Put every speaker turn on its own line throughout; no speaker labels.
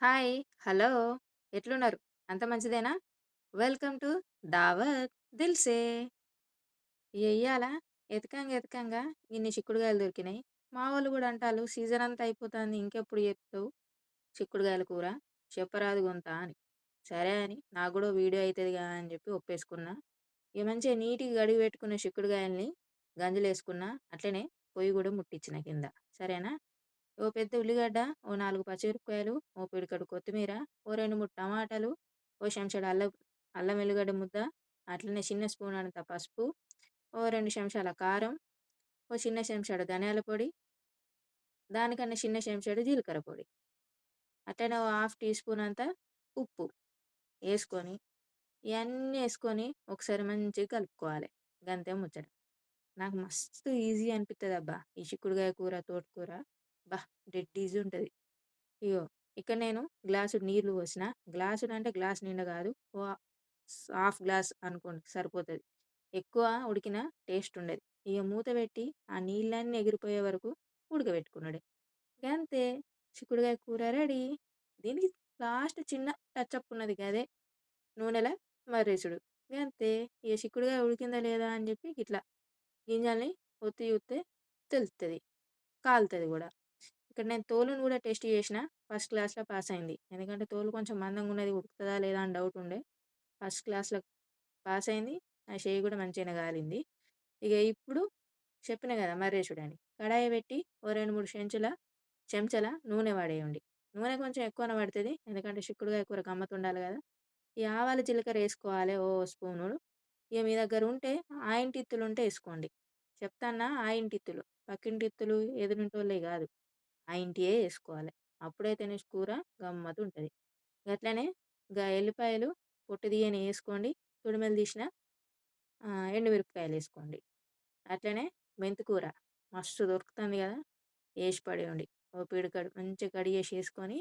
Hi! Hello! ఎట్లున్నారు? అంత మంచిదేనా? వెల్కమ్ టు దావత్ దిల్సే. ఎయ్యాల ఎతకంగా ఎతకంగా ఇన్ని చిక్కుడుగాయలు దొరికినాయి. మా వాళ్ళు కూడా అంటారు సీజన్ అంతా అయిపోతుంది ఇంకెప్పుడు చెప్తావు చిక్కుడుగాయల కూర చెప్పరాదు కొంత అని. సరే అని నాకు కూడా వీడియో అవుతుందిగా అని చెప్పి ఒప్పేసుకున్నా. ఇక మంచిగా నీట్‌గా గడిగి పెట్టుకున్న చిక్కుడుగాయల్ని గంజులేసుకున్నా. అట్లనే పొయ్యి కూడా ముట్టించిన కింద. సరేనా? ఓ పెద్ద ఉల్లిగడ్డ, ఓ నాలుగు పచ్చిమిరపకాయలు, ఓ పిడికడు కొత్తిమీర, ఓ 2, 3 టమాటాలు, ఓ చెంచాడు అల్లం అల్లం వెల్లిగడ్డ ముద్ద, అట్లనే చిన్న స్పూన్ అంత పసుపు, ఓ రెండు చెంచాల కారం, ఓ చిన్న చెంచాడు ధనియాల పొడి, దానికన్నా చిన్న చెంచాడు జీలకర్ర పొడి. అట్లనే ఓ హాఫ్ టీ స్పూన్ అంత ఉప్పు వేసుకొని ఇవన్నీ వేసుకొని ఒకసారి మంచిగా కలుపుకోవాలి. గంతే ముచ్చట. నాకు మస్తు ఈజీ అబ్బా ఈ చిక్కుడుగాయ కూర, తోటకూర. అబ్బా! డెడ్ ఈజీ ఉంటుంది ఇగో ఇక్కడ నేను గ్లాసు నీళ్ళు పోసిన. గ్లాసుడంటే గ్లాస్ నిండా కాదు. హాఫ్ గ్లాస్ అనుకోండి సరిపోతుంది ఎక్కువ ఉడికిన టేస్ట్ ఉండదు ఇగ మూత పెట్టి ఆ నీళ్ళన్నీ ఎగిరిపోయే వరకు ఉడకబెట్టుకున్నాడు గంతే చిక్కుడుగాయ కూర రెడీ. దీనికి లాస్ట్ చిన్న టచ్అప్ ఉన్నది కదే నూనెల మర్రేసుడు. అంతే ఇగ చిక్కుడుగాయ ఉడికిందా లేదా అని చెప్పి ఇట్లా గింజల్ని ఒత్తి చూస్తే తెలుస్తుంది కాలుతుంది కూడా ఇక్కడ నేను తోలుని కూడా టెస్ట్ చేసిన. ఫస్ట్ క్లాస్‌లో పాస్ అయింది. ఎందుకంటే తోలు కొంచెం మందంగా ఉన్నది ఉడుకుతుందా లేదా అని డౌట్ ఉండే. ఫస్ట్ క్లాస్‌లో పాస్ అయింది. నా చెయ్యి కూడా మంచిగానే కాలింది. ఇక ఇప్పుడు చెప్పిన కదా మర్రే చూడండి కడాయి పెట్టి ఓ 2, 3 చెంచుల చెంచాల నూనె వాడేయండి నూనె కొంచెం ఎక్కువనే పడుతుంది ఎందుకంటే చిక్కుడుగా కూర గమ్మత్తుండాలి కదా ఈ ఆవాలు, జీలకర్ర వేసుకోవాలి ఓ స్పూను. ఇక మీ దగ్గర ఉంటే ఆయింటిత్తులు ఉంటే వేసుకోండి చెప్తాన్నా ఆయింటిత్తులు. పక్కింటిత్తులు, ఎదురింటోళ్ళయి ఆ ఇంటియే వేసుకోవాలి అప్పుడైతేనే కూర గమ్మత్తుంటది. అట్లనే గా ఎల్లిపాయలు పొట్టు తీయని వేసుకోండి తుడిమెలు తీసిన ఎండుమిరపకాయలు వేసుకోండి అట్లనే మెంతికూర మస్తు దొరుకుతుంది కదా వేసి పడేయండి. ఓ పిడికెడు మంచిగా కడిగేసి వేసుకొని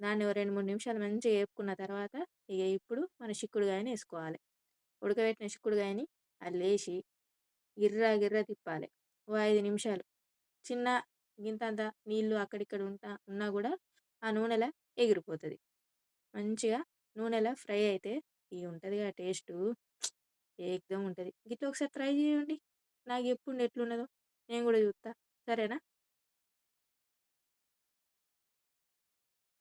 దాన్ని ఓ 2, 3 నిమిషాలు మంచిగా వేపుకున్న తర్వాత ఇక ఇప్పుడు మన చిక్కుడుగాయని వేసుకోవాలి ఉడకబెట్టిన చిక్కుడుగాయని అల్లేసి గిర్రా గిర్ర తిప్పాలి. ఓ ఐదు నిమిషాలు. చిన్న గింతంత నీళ్ళు అక్కడిక్కడ ఉంటా ఉన్నా కూడా ఆ నూనెలా ఎగిరిపోతుంది మంచిగా నూనెలా ఫ్రై అయితే ఇవి ఉంటుంది ఆ టేస్టు ఏకదం ఉంటుంది గిట్ల ఒకసారి ట్రై చేయండి. నాకు ఎప్పుడు ఎట్లున్నదో. నేను కూడా చూస్తా సరేనా?